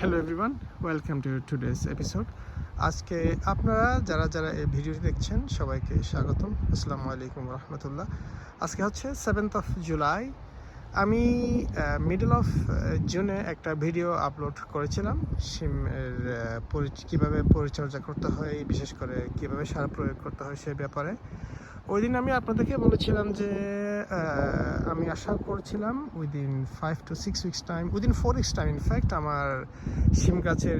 Hello everyone welcome to today's episode আজকে আপনারা যারা যারা এই ভিডিওটি দেখছেন, সবাইকে স্বাগতম। আসসালামু আলাইকুম রহমতুল্লাহ। আজকে হচ্ছে সেভেন্থ অফ জুলাই আমি মিডল অফ জুনে একটা ভিডিও আপলোড করেছিলাম। সিমের পরি, কীভাবে পরিচর্যা করতে হয়, বিশেষ করে কীভাবে সার প্রয়োগ করতে হয় সে ব্যাপারে। ওই দিন আমি আপনাদেরকে বলেছিলাম যে আমি আশা করছিলাম within five to six weeks time within four weeks time in fact আমার শিম গাছের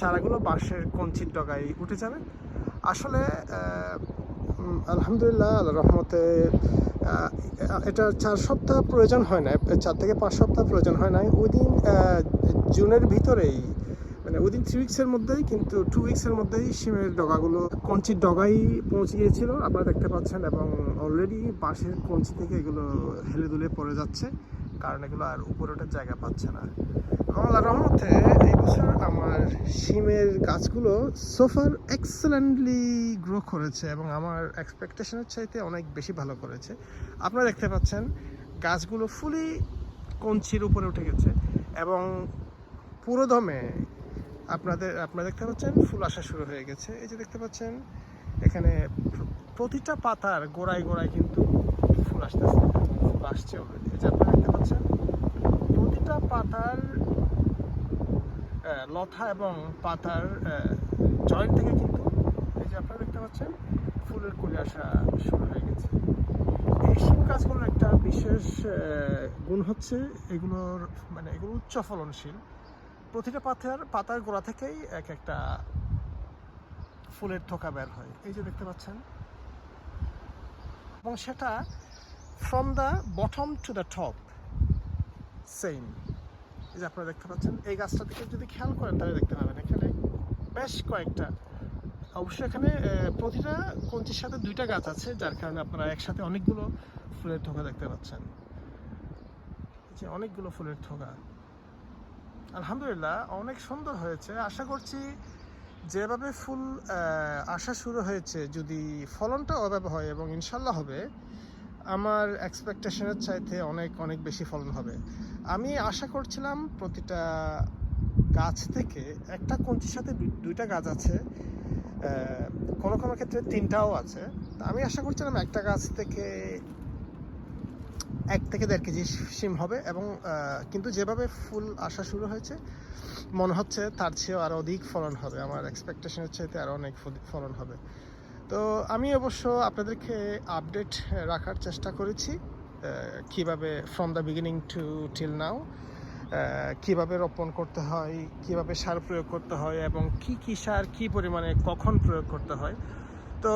চারাগুলো বাঁশের কঞ্চির ডগায় উঠে যাবে। আসলে আলহামদুলিল্লাহ আল্লাহ রহমতে এটা চার সপ্তাহ প্রয়োজন হয় না চার থেকে পাঁচ সপ্তাহ প্রয়োজন হয় না উইদিন জুনের ভিতরেই মানে উইদিন থ্রি উইক্সের মধ্যেই কিন্তু টু উইক্সের মধ্যেই সিমের ডগাগুলো, কঞ্চির ডগাই পৌঁছে গিয়েছিল আপনারা দেখতে পাচ্ছেন, এবং অলরেডি বাঁশের কঞ্চি থেকে এগুলো হেলে দুলে পড়ে যাচ্ছে, কারণ এগুলো আর উপরে ওঠার জায়গা পাচ্ছে না। আল্লাহ রহমতে এই বছর আমার সিমের গাছগুলো সোফার এক্সেলেন্টলি গ্রো করেছে, এবং আমার এক্সপেকটেশনের চাইতে অনেক বেশি ভালো করেছে। আপনারা দেখতে পাচ্ছেন, গাছগুলো ফুলি কঞ্চির উপরে উঠে গেছে, এবং পুরো দমে আপনাদের, আপনারা দেখতে পাচ্ছেন, ফুল আসা শুরু হয়ে গেছে। এই যে দেখতে পাচ্ছেন, এখানে প্রতিটা পাতার গোড়ায় গোড়ায় কিন্তু ফুল আসতেছে, ফুল আসছে অলরেডি এই যে আপনারা দেখতে পাচ্ছেন, প্রতিটা পাতার লতা এবং পাতার জয়েন্ট থেকে কিন্তু এই যে আপনারা দেখতে পাচ্ছেন, ফুলের কুড়ি আসা শুরু হয়ে গেছে। এই শিম গাছগুলোর একটা বিশেষ গুণ হচ্ছে এগুলোর মানে এগুলো উচ্চ ফলনশীল প্রতিটা পাতার পাতার গোড়া থেকেই এক একটা ফুলের থোকা বের হয়। এই যে দেখতে পাচ্ছেন। এবং সেটা from the bottom to the top same এই যে আপনারা দেখতে পাচ্ছেন, এই গাছটা থেকে যদি খেয়াল করেন, তাহলে দেখতে পাবেন, এখানে বেশ কয়েকটা। অবশ্যই এখানে প্রতিটা কঞ্চির সাথে দুইটা গাছ আছে, যার কারণে আপনারা একসাথে অনেকগুলো ফুলের থোকা দেখতে পাচ্ছেন। যে অনেকগুলো ফুলের থোকা। আলহামদুলিল্লাহ, অনেক সুন্দর হয়েছে। আশা করছি যেভাবে ফুল আসা শুরু হয়েছে, যদি ফলনটা ওভাবে হয় এবং ইনশাল্লাহ হবে, আমার এক্সপেকটেশনের চাইতে অনেক অনেক বেশি ফলন হবে। আমি আশা করছিলাম প্রতিটা গাছ থেকে একটা কঞ্চির সাথে দুইটা গাছ আছে কোনো কোনো ক্ষেত্রে তিনটাও আছে। আমি আশা করছিলাম একটা গাছ থেকে এক থেকে দেড় কেজি সিম হবে এবং কিন্তু যেভাবে ফুল আসা শুরু হয়েছে, মনে হচ্ছে তার চেয়েও আরও অধিক ফলন হবে। আমার এক্সপেকটেশনের চাইতে আরও অনেক ফলন হবে। তো আমি অবশ্য আপনাদেরকে আপডেট রাখার চেষ্টা করেছি কীভাবে from the beginning to till now কীভাবে রোপণ করতে হয়, কীভাবে সার প্রয়োগ করতে হয় এবং কি কি সার কি পরিমাণে কখন প্রয়োগ করতে হয়। তো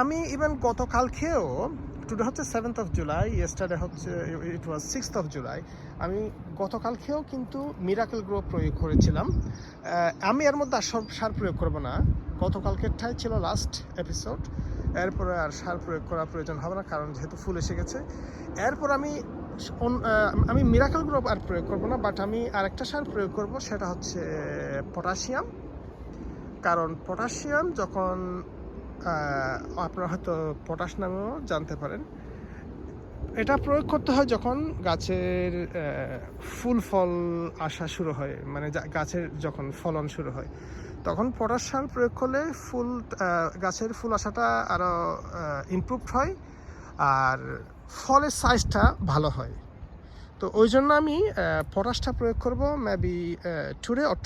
আমি ইভেন গতকালকেও টুডে হচ্ছে সেভেন্থ অফ জুলাই ইয়েস্টারডে হচ্ছে it was sixth of July আমি গতকালকেও কিন্তু মিরাকেল গ্রো প্রয়োগ করেছিলাম। আমি এর মধ্যে আর সব সার প্রয়োগ করব না। গতকালকেরটাই ছিল লাস্ট এপিসোড এরপরে আর সার প্রয়োগ করার প্রয়োজন হবে না, কারণ যেহেতু ফুল এসে গেছে। এরপর আমি আমি মিরাকেল গ্রো আর প্রয়োগ করব না বাট আমি আরেকটা সার প্রয়োগ করব, সেটা হচ্ছে পটাশিয়াম কারণ পটাশিয়াম যখন আপনারা হয়তো পটাশ নামেও জানতে পারেন। এটা প্রয়োগ করতে হয় যখন গাছের ফুল ফল আসা শুরু হয় মানে গাছের যখন ফলন শুরু হয়। তখন পটাশ সার প্রয়োগ করলে ফুল গাছের ফুল আসাটা আরও ইমপ্রুভড হয় আর ফলের সাইজটা ভালো হয়। তো ওই জন্য আমি পটাশটা প্রয়োগ করব মেবি টুডে অর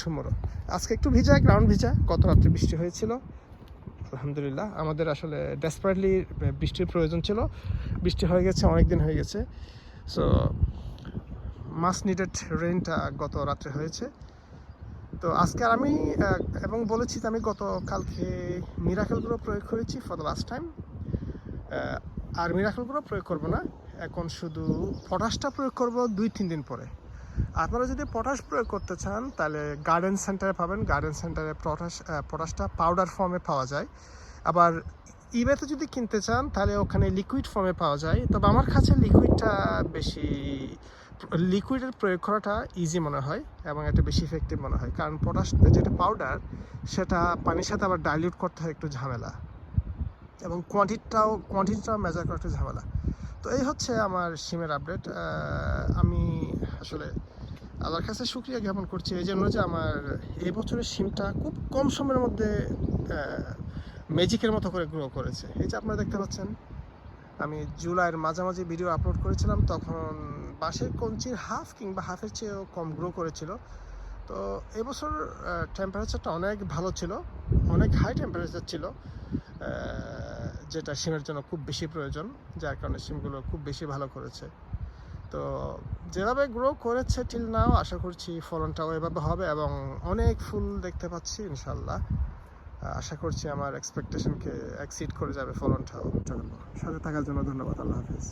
আজকে একটু ভিজা গ্রাউন্ড ভিজা গত রাত্রে বৃষ্টি হয়েছিল। আলহামদুলিল্লাহ। আমাদের আসলে ডেসপারেটলি বৃষ্টির প্রয়োজন ছিল। বৃষ্টি হয়ে গেছে অনেক দিন হয়ে গেছে। সো মাস নিডেড রেইনটা গত রাত্রে হয়েছে। তো আজকে আমি এবং বলেছি যে আমি গতকালকে মিরাকেলগুলো প্রয়োগ করেছি ফর দ্য লাস্ট টাইম আর মিরাকেলগুলো প্রয়োগ করব না। এখন শুধু পটাশটা প্রয়োগ করব দুই, তিন দিন পরে। আপনারা যদি পটাশ প্রয়োগ করতে চান, তাহলে গার্ডেন সেন্টারে পাবেন। গার্ডেন সেন্টারে পটাশ পটাশটা পাউডার ফর্মে পাওয়া যায়। আবার ইবেতে যদি কিনতে চান, তাহলে ওখানে লিকুইড ফর্মে পাওয়া যায়। তবে আমার কাছে লিকুইডটা বেশি লিকুইডের প্রয়োগ করাটা ইজি মনে হয় এবং এটা বেশি ইফেক্টিভ মনে হয়। কারণ পটাশ যেটা পাউডার সেটা পানির সাথে আবার ডাইলিউট করতে হয় একটু ঝামেলা। এবং কোয়ান্টিটিটাও কোয়ান্টিটিটাও মেজার করা একটু ঝামেলা। তো এই হচ্ছে আমার সিমের আপডেট আমি আসলে আল্লাহর কাছে শুক্রিয়া জ্ঞাপন করছি এই জন্য যে আমার এই বছরের সিমটা খুব কম সময়ের মধ্যে ম্যাজিকের মতো করে গ্রো করেছে। এই যে আপনারা দেখতে পাচ্ছেন, আমি জুলাইয়ের মাঝামাঝি ভিডিও আপলোড করেছিলাম, তখন বাঁশের কঞ্চির হাফ কিংবা হাফের চেয়েও কম গ্রো করেছিল। তো এবছর টেম্পারেচারটা অনেক ভালো ছিল, অনেক হাই টেম্পারেচার ছিল যেটা সিমের জন্য খুব বেশি প্রয়োজন, যার কারণে সিমগুলো খুব বেশি ভালো করেছে। তো যেভাবে গ্রো করেছে টিল নাও আশা করছি ফলনটাও এভাবে হবে এবং অনেক ফুল দেখতে পাচ্ছি, ইনশাল্লাহ। আশা করছি আমার এক্সপেকটেশনকে এক্সিড করে যাবে ফলনটাও। সাথে থাকার জন্য ধন্যবাদ, আল্লাহ হাফিজ।